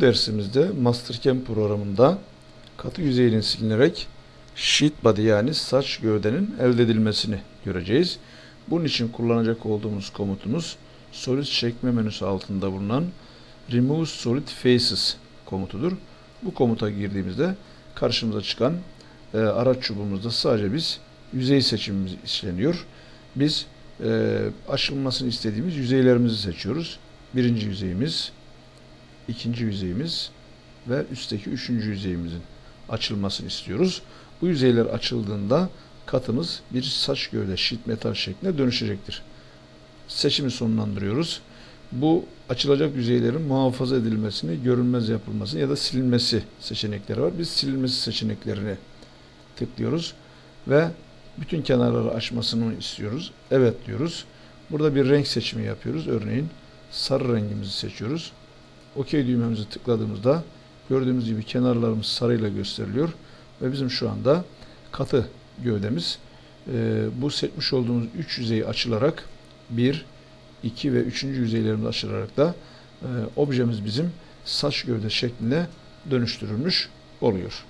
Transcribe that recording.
Dersimizde Mastercam programında katı yüzeyin silinerek sheet body yani saç gövdenin elde edilmesini göreceğiz. Bunun için kullanacak olduğumuz komutumuz Solid çekme menüsü altında bulunan Remove Solid Faces komutudur. Bu komuta girdiğimizde karşımıza çıkan e, araç çubuğumuzda sadece biz yüzey seçimimiz işleniyor. Biz e, aşılmasını istediğimiz yüzeylerimizi seçiyoruz. Birinci yüzeyimiz, ikinci yüzeyimiz ve üstteki üçüncü yüzeyimizin açılmasını istiyoruz. Bu yüzeyler açıldığında katımız bir saç gövde sheet metal şekline dönüşecektir. Seçimi sonlandırıyoruz. Bu açılacak yüzeylerin muhafaza edilmesini, görünmez yapılması ya da silinmesi seçenekleri var. Biz silinmesi seçeneklerini tıklıyoruz ve bütün kenarları açmasını istiyoruz. Evet diyoruz. Burada bir renk seçimi yapıyoruz. Örneğin sarı rengimizi seçiyoruz. OK düğmemizi tıkladığımızda gördüğümüz gibi kenarlarımız sarıyla gösteriliyor ve bizim şu anda katı gövdemiz e, bu seçmiş olduğumuz üç yüzeyi açılarak bir, iki ve üçüncü yüzeylerimiz açılarak da e, objemiz bizim saç gövde şekline dönüştürülmüş oluyor.